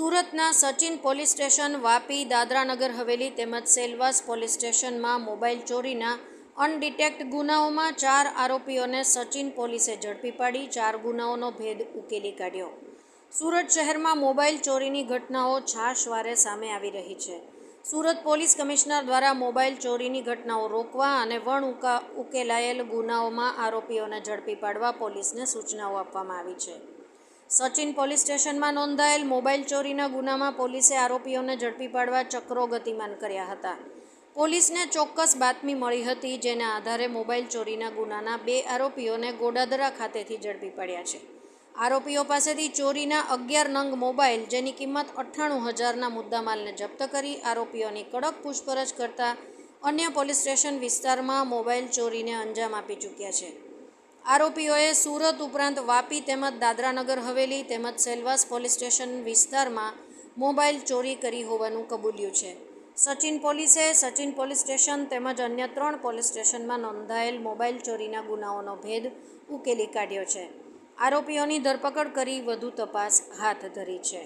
સુરતના Sachin police station Vapi Dadranagar Haveli તેમજ Silvassa police સ્ટેશનમાં મોબાઈલ ચોરીના અનડિટેક્ટ ગુનાઓમાં ચાર આરોપીઓને સચિન પોલીસે ઝડપી પાડી, ચાર ગુનાઓનો ભેદ ઉકેલી કાઢ્યો. સુરત શહેરમાં મોબાઈલ ચોરીની ઘટનાઓ છાશવારે સામે આવી રહી છે. સુરત પોલીસ કમિશનર દ્વારા મોબાઈલ ચોરીની ઘટનાઓ રોકવા અને વણ ઉકા ઉકેલાયેલ ગુનાઓમાં આરોપીઓને ઝડપી પાડવા પોલીસને સૂચનાઓ આપવામાં આવી છે. સચિન પોલીસ સ્ટેશનમાં નોંધાયેલ મોબાઈલ ચોરીના ગુનામાં પોલીસે આરોપીઓને ઝડપી પાડવા ચક્રો ગતિમાન કર્યા હતા. પોલીસને ચોક્કસ બાતમી મળી હતી, જેના આધારે મોબાઈલ ચોરીના ગુનાના બે આરોપીઓને ગોડાદરા ખાતેથી ઝડપી પાડ્યા છે. આરોપીઓ પાસેથી ચોરીના અગિયાર નંગ મોબાઈલ, જેની કિંમત અઠ્ઠાણું હજારના મુદ્દામાલને જપ્ત કરી આરોપીઓની કડક પૂછપરછ કરતા અન્ય પોલીસ સ્ટેશન વિસ્તારમાં મોબાઈલ ચોરીને અંજામ આપી ચૂક્યા છે. આરોપીઓએ સુરત ઉપરાંત વાપી તેમજ દાદરાનગર હવેલી તેમજ સેલવાસ પોલીસ સ્ટેશન વિસ્તારમાં મોબાઈલ ચોરી કરી હોવાનું કબૂલ્યું છે. સચિન પોલીસે સચિન પોલીસ સ્ટેશન તેમજ અન્ય ત્રણ પોલીસ સ્ટેશનમાં નોંધાયેલ મોબાઈલ ચોરીના ગુનાઓનો ભેદ ઉકેલી કાઢ્યો છે. આરોપીઓની ધરપકડ કરી વધુ તપાસ હાથ ધરી છે.